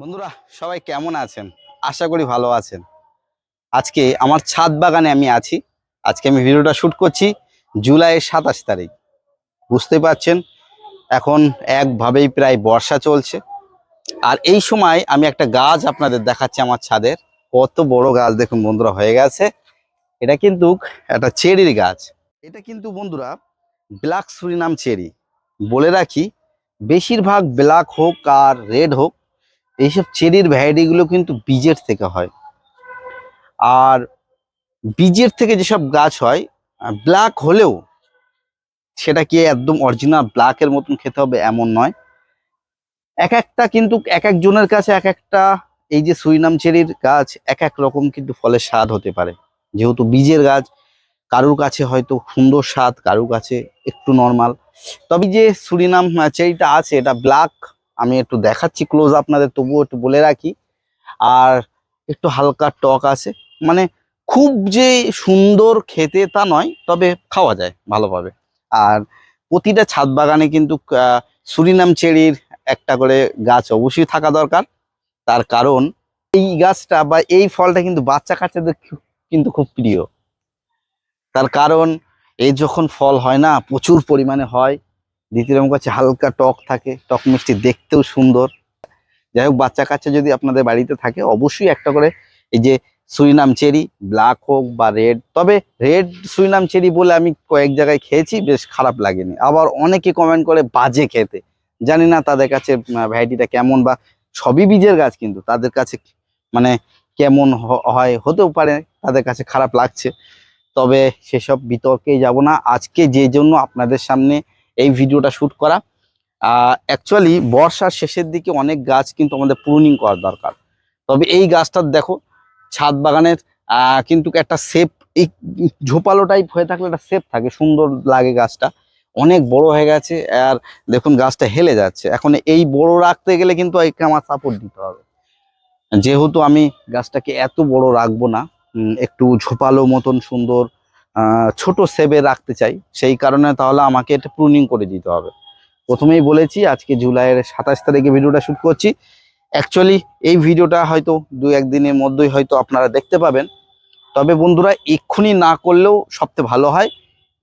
বন্ধুরা, সবাই কেমন আছেন? আশা করি ভালো আছেন। আজকে আমার ছাদ বাগানে আমি আছি। আজকে আমি ভিডিওটা শ্যুট করছি জুলাইয়ের সাতাশ তারিখ। বুঝতে পারছেন? এখন একভাবেই প্রায় বর্ষা চলছে। আর এই সময় আমি একটা গাছ আপনাদের দেখাচ্ছি আমার ছাদের। কত বড় গাছ দেখুন বন্ধুরা, হয়ে গেছে। এটা কিন্তু একটা চেরির গাছ। এটা কিন্তু বন্ধুরা, ব্ল্যাক সুরিনাম চেরি। বলে রাখি, বেশিরভাগ ব্ল্যাক হোক আর রেড হোক এইসব চেরির ভ্যারাইটিগুলো কিন্তু বীজের থেকে হয়। আর বীজের থেকে যেসব গাছ হয় ব্ল্যাক হলেও সেটা কি একদম অরিজিনাল ব্ল্যাকের মতন খেতে হবে এমন নয়। এক একটা কিন্তু এক একজনের কাছে এক একটা এই যে সুইনাম চেরির গাছ এক এক রকম কিন্তু ফলের স্বাদ হতে পারে। যেহেতু বীজের গাছ, কারুর কাছে হয়তো সুন্দর স্বাদ, কারুর কাছে একটু নর্মাল তবে যে সুরিনাম চেরিটা আছে, এটা ব্ল্যাক আমি একটু দেখাচ্ছি ক্লোজ আপনাদের, তবুও একটু বলে রাখি। আর একটু হালকা টক আছে। মানে খুব যে সুন্দর খেতে তা নয়, তবে খাওয়া যায় ভালোভাবে। আর প্রতিটা ছাদ বাগানে কিন্তু সুরিনাম চেরির একটা করে গাছ অবশ্যই থাকা দরকার। তার কারণ, এই গাছটা বা এই ফলটা কিন্তু বাচ্চা কাচ্চাদের কিন্তু খুব প্রিয়। তার কারণ, এই যখন ফল হয় না, প্রচুর পরিমাণে হয়। দ্বিতীয় নম্বর হচ্ছে হালকা টক থাকে, টক মিষ্টি দেখতেও সুন্দর। যাই হোক, বাচ্চা কাচ্চা যদি আপনাদের বাড়িতে থাকে, অবশ্যই একটা করে এই যে সুইনাম চেরি ব্ল্যাক হোক বা রেড তবে রেড সুইনাম চেরি বলে আমি কয়েক জায়গায় খেয়েছি, বেশ খারাপ লাগেনি। আবার অনেকে কমেন্ট করে বাজে খেতে। জানি না তাদের কাছে ভ্যারাইটিটা কেমন বা সবই বীজের গাছ কিন্তু, তাদের কাছে মানে কেমন হয় হতেও পারে, তাদের কাছে খারাপ লাগছে। তবে সেসব বিতর্কে যাব না। আজকে যে জন্য আপনাদের সামনে এই ভিডিওটা শ্যুট করা। অ্যাকচুয়ালি বর্ষার শেষের দিকে অনেক গাছ কিন্তু আমাদের প্রুনিং করা দরকার। তবে এই গাছটার দেখো, ছাদ বাগানের কিন্তু একটা সেপ এই ঝোপালো টাইপ হয়ে থাকলে একটা সেপ থাকে, সুন্দর লাগে গাছটা। অনেক বড় হয়ে গেছে, আর দেখুন গাছটা হেলে যাচ্ছে। এখন এই বড় রাখতে গেলে কিন্তু একে আমার সাপোর্ট দিতে হবে। যেহেতু আমি গাছটাকে এত বড় রাখব না একটু ঝোপালো মতন সুন্দর ছোট সেবে রাখতে চাই। সেই কারণে তাহলে আমাকে এটা প্রুনিং করে দিতে হবে। প্রথমেই বলেছি, আজকে জুলাইয়ের সাতাশ তারিখে ভিডিওটা শ্যুট করছি। অ্যাকচুয়ালি এই ভিডিওটা হয়তো দু একদিনের মধ্যেই হয়তো আপনারা দেখতে পাবেন। তবে বন্ধুরা, এক্ষুনি না করলেও সবচেয়ে ভালো হয়,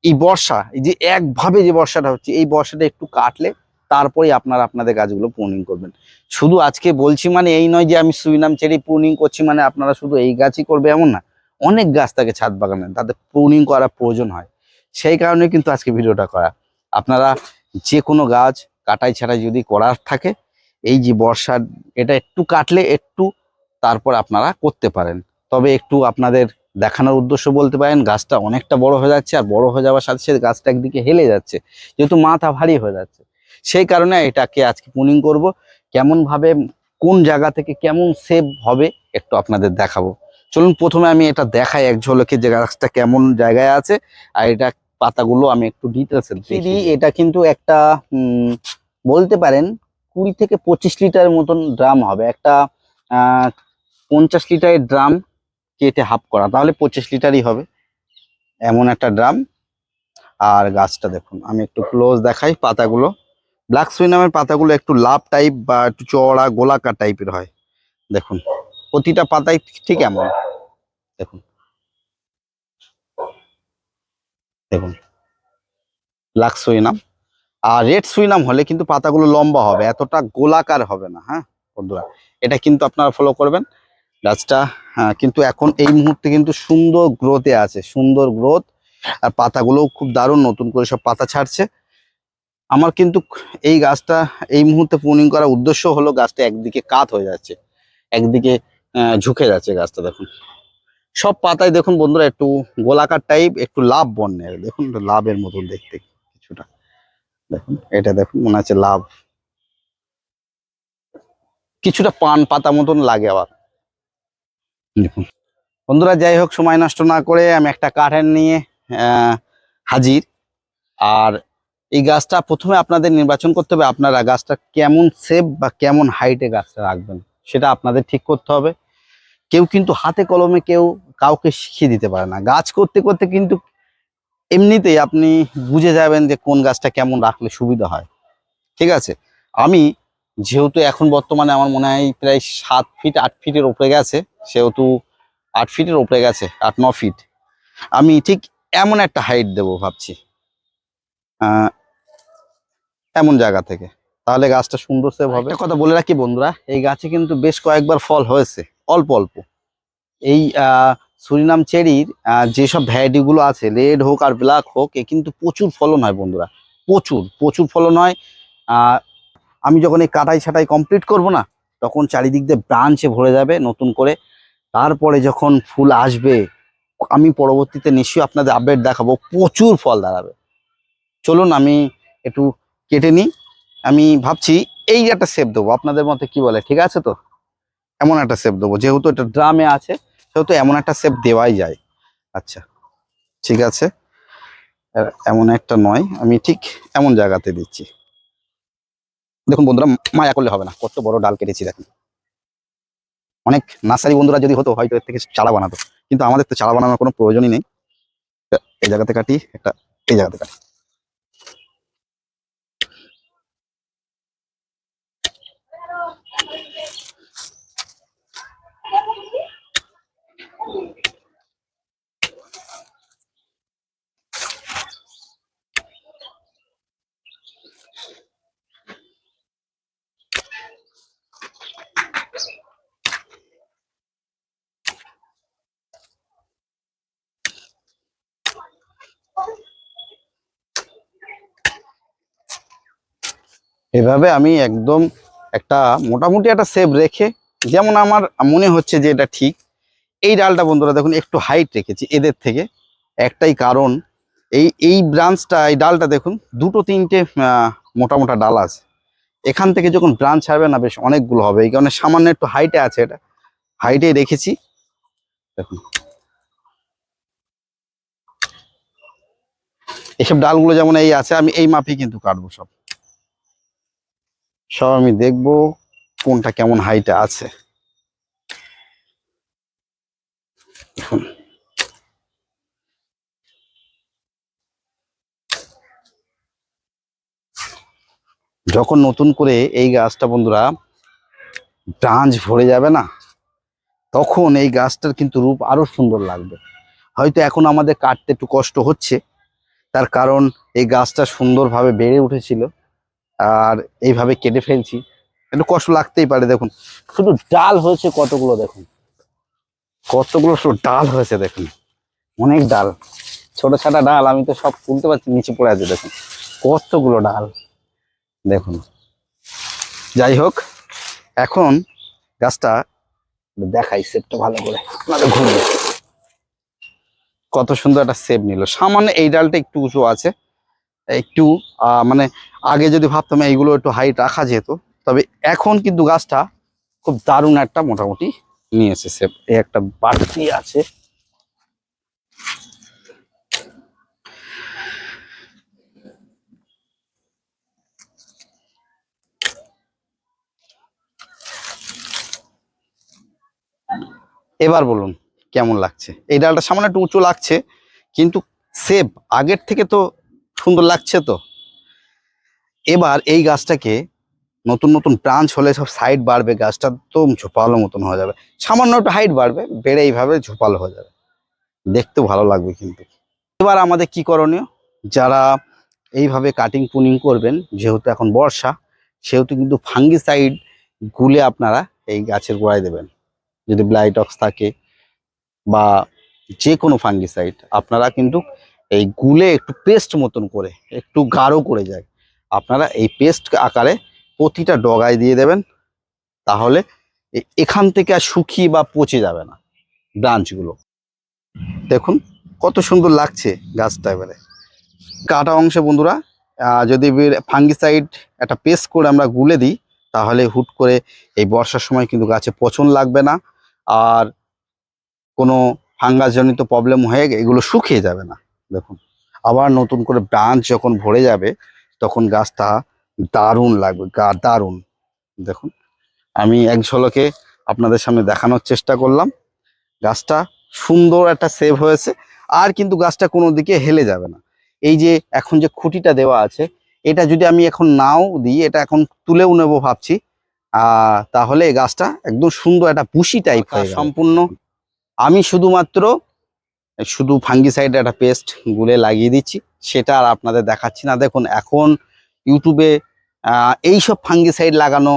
এই বর্ষা, এই যে একভাবে যে বর্ষাটা হচ্ছে, এই বর্ষাটা একটু কাটলে তারপরে আপনারা আপনাদের গাছগুলো প্রুনিং করবেন। শুধু আজকে বলছি মানে এই নয় যে আমি সুইনাম চেরি প্রুনিং করছি মানে আপনারা শুধু এই গাছই করবে এমন না। অনেক গাছ থাকে ছাদ বাগানে, তাদের প্রুনিং করা প্রয়োজন হয়। সেই কারণে কিন্তু আজকে ভিডিওটা করা। আপনারা যে কোনো গাছ কাটাই ছাড়াই যদি করার থাকে, এই যে বর্ষার, এটা একটু কাটলে একটু তারপর আপনারা করতে পারেন। তবে একটু আপনাদের দেখানোর উদ্দেশ্য বলতে পারেন, গাছটা অনেকটা বড় হয়ে যাচ্ছে আর বড় হয়ে যাওয়ার সাথে সাথে গাছটা একদিকে হেলে যাচ্ছে, যেহেতু মাথা ভারী হয়ে যাচ্ছে। সেই কারণে এটাকে আজকে পুনিং করব। কেমনভাবে, কোন জায়গা থেকে কেমন সেভ হবে, একটু আপনাদের দেখাবো। চলুন প্রথমে আমি এটা দেখাই এক ঝলকে যে গাছটা কেমন জায়গায় আছে, আর এটা পাতাগুলো আমি একটু ডিটেলস দিই। এটা কিন্তু একটা বলতে পারেন কুড়ি থেকে পঁচিশ লিটার মতন ড্রাম হবে। একটা পঞ্চাশ লিটারের ড্রাম কেটে হাফ করা, তাহলে পঁচিশ লিটারই হবে। এমন একটা ড্রাম। আর গাছটা দেখুন, আমি একটু ক্লোজ দেখাই পাতাগুলো। ব্ল্যাক সুইনামের পাতাগুলো একটু লাভ টাইপ বা একটু চওড়া, গোলাকার টাইপের হয়। দেখুন। প্রতিটা পাতাই ঠিক এমন। দেখুন। দেখুন। ব্ল্যাক সুইনাম আর রেড সুইনাম হলে কিন্তু পাতাগুলো লম্বা হবে এতটা গোলাকার হবে না হ্যাঁ? বন্ধুরা এটা কিন্তু আপনারা ফলো করবেন। গাছটা হ্যাঁ, কিন্তু এখন এই মুহূর্তে কিন্তু সুন্দর গ্রোথে আছে সুন্দর গ্রোথ আর পাতাগুলোও খুব দারুণ নতুন করে সব পাতা ছাড়ছে। আমার কিন্তু এই গাছটা এই মুহূর্তে প্রুনিং করার উদ্দেশ্য হলো গাছটা একদিকে কাত হয়ে যাচ্ছে একদিকে ঝুঁকে যাচ্ছে গাছটা, দেখুন। সব পাতায় দেখুন বন্ধুরা, একটু গোলাকার টাইপ একটু লাভ বর্ণের, দেখুন লাভের মতন দেখতে কিছুটা। দেখুন, এটা দেখুন, মনে হচ্ছে লাভ। কিছুটা পান পাতা মতন লাগে আবার। দেখুন। বন্ধুরা, যাই হোক, সময় নষ্ট না করে আমি একটা কাঠের নিয়ে হাজির। আর এই গাছটা প্রথমে আপনাদের নির্বাচন করতে হবে, আপনারা গাছটা কেমন সেপ বা কেমন হাইটে গাছটা রাখবেন, সেটা আপনাদের ঠিক করতে হবে। কেউ কিন্তু হাতে কলমে কেউ কাউকে শিখিয়ে দিতে পারে না। গাছ করতে করতে কিন্তু এমনিতেই আপনি বুঝে যাবেন যে কোন গাছটা কেমন রাখলে সুবিধা হয়। ঠিক আছে? আমি যেহেতু এখন বর্তমানে আমার মনে হয় প্রায় সাত ফিট আট ফিটের উপরে গেছে সেহেতু আট ফিটের ওপরে গেছে আট ন ফিট আমি ঠিক এমন একটা হাইট দেব ভাবছি। এমন জায়গা থেকে। তাহলে গাছটা সুন্দর সেভ হবে। কথা বলে রাখি বন্ধুরা এই গাছে কিন্তু বেশ কয়েকবার ফল হয়েছে। অল্প অল্প। এই সুরিনাম চেরির যেসব ভ্যারাইটিগুলো আছে রেড হোক আর ব্ল্যাক হোক, এ কিন্তু প্রচুর ফলন হয় বন্ধুরা। প্রচুর প্রচুর ফলন হয়। আমি যখন এই কাটাই ছাটাই কমপ্লিট করব না, তখন চারিদিক দিয়ে ব্রাঞ্চে ভরে যাবে নতুন করে। তারপরে যখন ফুল আসবে, আমি পরবর্তীতে নিশ্চয়ই আপনাদের আপডেট দেখাবো, প্রচুর ফল দাঁড়াবে। চলুন আমি একটু কেটে নিই। আমি ভাবছি, এই একটা শেপ দেবো, আপনাদের মতে কি বলে? ঠিক আছে তো? এমন একটা শেপ দেবো। যেহেতু এটা ড্রামে আছে, সেহেতু এমন একটা শেপ দেওয়াই যায়। আচ্ছা ঠিক আছে। এমন একটা নয়, আমি ঠিক এমন জায়গাতে দিচ্ছি। দেখুন বন্ধুরা মায়া করলে হবে না। কত বড় ডাল কেটেছি, দেখুন। অনেক নার্সারি বন্ধুরা যদি হতো, হয়তো এর থেকে চারা বানাতো। কিন্তু আমাদের তো চারা বানানোর কোনো প্রয়োজনই নেই। এই জায়গাতে কাটি, একটা এই জায়গাতে কাটি। এভাবে আমি একদম একটা মোটামুটি একটা সেভ রেখে, যেমন আমার মনে হচ্ছে যে এটা ঠিক, এই ডালটা বন্ধুরা দেখুন একটু হাইট রেখেছি এদের থেকে। একটাই কারণ, এই এই ব্রাঞ্চটা এই ডালটা দেখুন, দুটো তিনটে মোটা মোটা ডাল আছে। এখান থেকে যখন ব্রাঞ্চ ছাড়বে না, বেশ অনেকগুলো হবে। এই কারণে সামান্য একটু হাইটে আছে এটা। হাইটে রেখেছি। দেখুন। এসব ডালগুলো যেমন এই আছে, আমি এই মাপে কিন্তু কাটবো সব। সব আমি দেখব কোনটা কেমন হাইটে আছে। যখন নতুন করে এই গাছটা বন্ধুরা ব্রাঞ্চ ভরে যাবে না, তখন এই গাছটার কিন্তু রূপ আরও সুন্দর লাগবে। হয়তো এখন আমাদের কাটতে একটু কষ্ট হচ্ছে, তার কারণ এই গাছটা সুন্দরভাবে বেড়ে উঠেছিল। আর এইভাবে কেটে ফেলছি। একটু কষ্ট লাগতেই পারে, দেখুন। শুধু ডাল হয়েছে কতগুলো, দেখুন। কতগুলো শুধু ডাল হয়েছে, দেখুন। অনেক ডাল। ছোট ছোট ডাল, আমি তো সব তুলতে পারছি, নিচে পড়ে আছে, দেখুন। কতগুলো ডাল, দেখুন। যাই হোক, এখন গাছটা দেখাই সেপটা ভালো করে। আপনাদের ঘুরবে কত সুন্দর একটা সেপ নিল। সামান্য এই ডালটা একটু উঁচু আছে। একটু মানে আগে যদি ভাবতাম এইগুলো একটু হাইট রাখা যেত, তবে এখন কিন্তু গাছটা খুব দারুণ একটা মোটামুটি নিয়েছে সে এই একটা বাড়তি আছে। এবার বলুন, কেমন লাগছে? এই ডালটা সামান্য একটু উঁচু লাগছে, কিন্তু সেব আগের থেকে তো সুন্দর লাগছে তো? এবার এই গাছটাকে নতুন নতুন ব্রাঞ্চ হলে সব সাইড বাড়বে, গাছটা তো ঝোপালো মতন হয়ে যাবে। সামান্য একটু হাইট বাড়বে, বেড়ে এইভাবে ঝোপালো হয়ে যাবে। দেখতে ভালো লাগবে কিন্তু। এবার আমাদের কি করণীয়? যারা এইভাবে কাটিং পুনিং করবেন, যেহেতু এখন বর্ষা, সেহেতু কিন্তু ফাঙ্গিসাইড গুলে আপনারা এই গাছের গোড়ায় দেবেন। যদি ব্লাইটক্স থাকে বা যে কোনো ফাঙ্গিসাইড আপনারা কিন্তু এই গুলে একটু পেস্ট মতন করে, একটু গাঢ় করে যায়। আপনারা এই পেস্ট আকারে প্রতিটা ডগায় দিয়ে দেবেন, তাহলে এখান থেকে আর শুকিয়ে বা পচে যাবে না ব্রাঞ্চগুলো। দেখুন কত সুন্দর লাগছে গাছটা এবারে। কাটা অংশে বন্ধুরা যদি ফাঙ্গিসাইড একটা পেস্ট করে আমরা গুলে দিই, তাহলে হুট করে এই বর্ষার সময় কিন্তু গাছে পচন লাগবে না, আর কোনো ফাঙ্গাসজনিত প্রবলেম হয়ে এগুলো শুকিয়ে যাবে না। দেখুন আবার নতুন করে ব্রাঞ্চ যখন ভরে যাবে তখন গাছটা দারুণ লাগবে গা দারুণ। দেখুন আমি এক ঝলকে আপনাদের সামনে দেখানোর চেষ্টা করলাম। গাছটা সুন্দর একটা সেভ হয়েছে আর কিন্তু গাছটা কোনো দিকে হেলে যাবে না। এই যে এখন যে খুঁটিটা দেওয়া আছে এটা যদি আমি এখন নাও দিই এটা এখন তুলেও নেব ভাবছি আহ, তাহলে এই গাছটা একদম সুন্দর একটা পুষি টাইপ সম্পূর্ণ? আমি শুধুমাত্র শুধু ফাঙ্গিসাইড একটা পেস্ট গুলে লাগিয়ে দিচ্ছি সেটা আর আপনাদের দেখাচ্ছি না। দেখুন এখন ইউটিউবে আহ, এইসব ফাঙ্গিসাইড লাগানো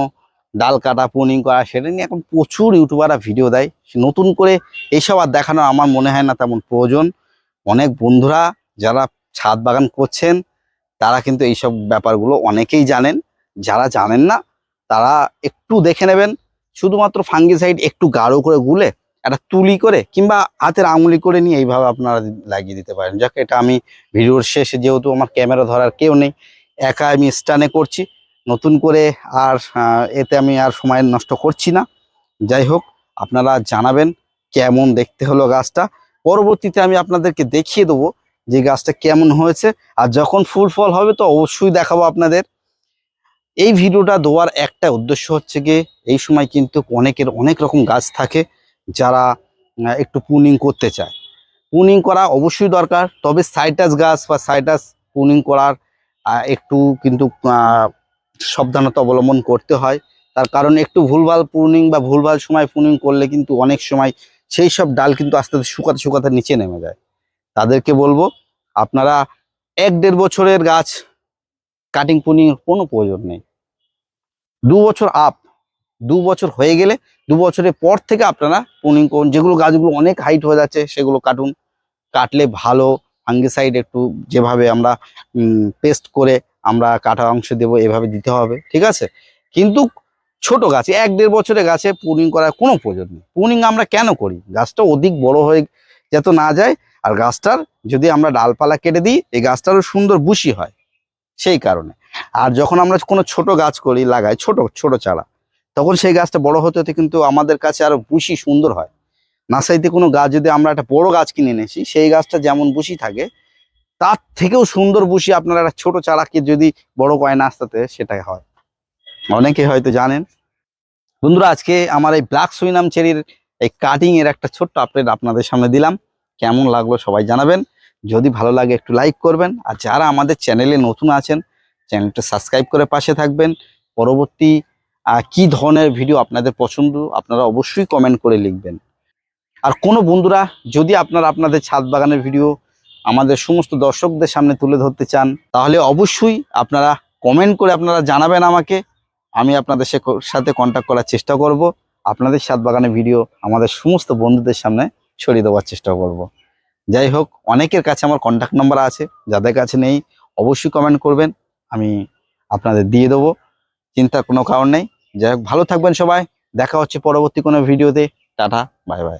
ডাল কাটা পোনিং করা সেটা নিয়ে এখন প্রচুর ইউটিউবাররা ভিডিও দেয়। নতুন করে এইসব আর দেখানো আমার মনে হয় না তেমন প্রয়োজন। অনেক বন্ধুরা যারা ছাদ বাগান করছেন তারা কিন্তু এইসব ব্যাপারগুলো অনেকেই জানেন। যারা জানেন না তারা একটু দেখে নেবেন। শুধুমাত্র ফাঙ্গিসাইড একটু গাঢ় করে গুলে একটা তুলি করে কিংবা হাতের আঙুলি করে নিয়ে এইভাবে আপনারা লাগিয়ে দিতে পারেন। যাক, এটা আমি ভিডিওর শেষে যেহেতু আমার ক্যামেরা ধরার কেউ নেই, একা আমি স্টানে করছি। নতুন করে আর এতে আমি আর সময় নষ্ট করছি না। যাই হোক, আপনারা জানাবেন কেমন দেখতে হলো গাছটা। পরবর্তীতে আমি আপনাদেরকে দেখিয়ে দেবো যে গাছটা কেমন হয়েছে। আর যখন ফুল ফল হবে তো অবশ্যই দেখাবো আপনাদের। এই ভিডিওটা দেওয়ার একটা উদ্দেশ্য হচ্ছে গিয়ে, এই সময় কিন্তু অনেকের অনেক রকম গাছ থাকে। যারা একটু পুনিং করতে চায়। পুনিং করা অবশ্যই দরকার, তবে সাইটাস গাছ বা সাইটাস পুনিং করার একটু কিন্তু সাবধানতা অবলম্বন করতে হয়। তার কারণ একটু ভুলভাল পুনিং বা ভুলভাল সময় পুনিং করলে কিন্তু অনেক সময় সেই সব ডাল কিন্তু আস্তে আস্তে শুকাতে শুকাতে নিচে নেমে যায়। তাদেরকে বলব, আপনারা এক দেড় বছরের গাছ কাটিং পুনিং কোনো প্রয়োজন নেই। দু বছর আপ দু বছর হয়ে গেলে দু বছরের পর থেকে আপনারা পুনিং করুন। যেগুলো গাছগুলো অনেক হাইট হয়ে যাচ্ছে, সেগুলো কাটুন। কাটলে ভালো ফাঙ্গিসাইড একটু যেভাবে আমরা পেস্ট করে আমরা কাটা অংশ দেবো, এভাবে দিতে হবে, ঠিক আছে? কিন্তু ছোট গাছে, এক দেড় বছরের গাছে পুনিং করার কোনো প্রয়োজন নেই। পুনিং আমরা কেন করি? গাছটা অধিক বড় হয়ে যাতে না যায়, আর গাছটার যদি আমরা ডালপালা কেটে দিই, এই গাছটারও সুন্দর বুশি হয়, সেই কারণে। আর যখন আমরা কোনো ছোট গাছ করি, লাগাই, ছোট ছোট চারা তখন সেই গাছটা বড় হতে হতে কিন্তু আমাদের কাছে আরও বুশি সুন্দর হয়। নার্সারিতে কোনো গাছ যদি আমরা একটা বড় গাছ কিনে এনেছি, সেই গাছটা যেমন বুশি থাকে, তার থেকেও সুন্দর বুশি আপনারা একটা ছোট চারাকে যদি বড় করেন আস্তে সেটাই হয়। অনেকে হয়তো জানেন। বন্ধুরা, আজকে আমার এই ব্ল্যাক সুইনাম চেরির এই কাটিং এর একটা ছোট্ট আপডেট আপনাদের সামনে দিলাম। কেমন লাগল সবাই জানাবেন। যদি ভালো লাগে একটু লাইক করবেন। আর যারা আমাদের চ্যানেলে নতুন আছেন চ্যানেলটা সাবস্ক্রাইব করে পাশে থাকবেন। পরবর্তী কি ধরনের ভিডিও আপনাদের পছন্দ, আপনারা অবশ্যই কমেন্ট করে লিখবেন। আর কোনো বন্ধুরা যদি আপনারা আপনাদের ছাদ বাগানের ভিডিও আমাদের সমস্ত দর্শকদের সামনে তুলে ধরতে চান, তাহলে অবশ্যই আপনারা কমেন্ট করে আপনারা জানাবেন আমাকে। আমি আপনাদের সাথে কন্ট্যাক্ট করার চেষ্টা করব। আপনাদের ছাদ বাগানের ভিডিও আমাদের সমস্ত বন্ধুদের সামনে ছড়িয়ে দেওয়ার চেষ্টা করব। যাই হোক, অনেকের কাছে আমার কন্ট্যাক্ট নাম্বার আছে, যাদের কাছে নেই, অবশ্যই কমেন্ট করবেন। আমি আপনাদের দিয়ে দেবো, চিন্তার কোনো কারণ নেই। যাই হোক ভালো থাকবেন সবাই। দেখা হচ্ছে পরবর্তী কোনো ভিডিওতে। Tata bye bye.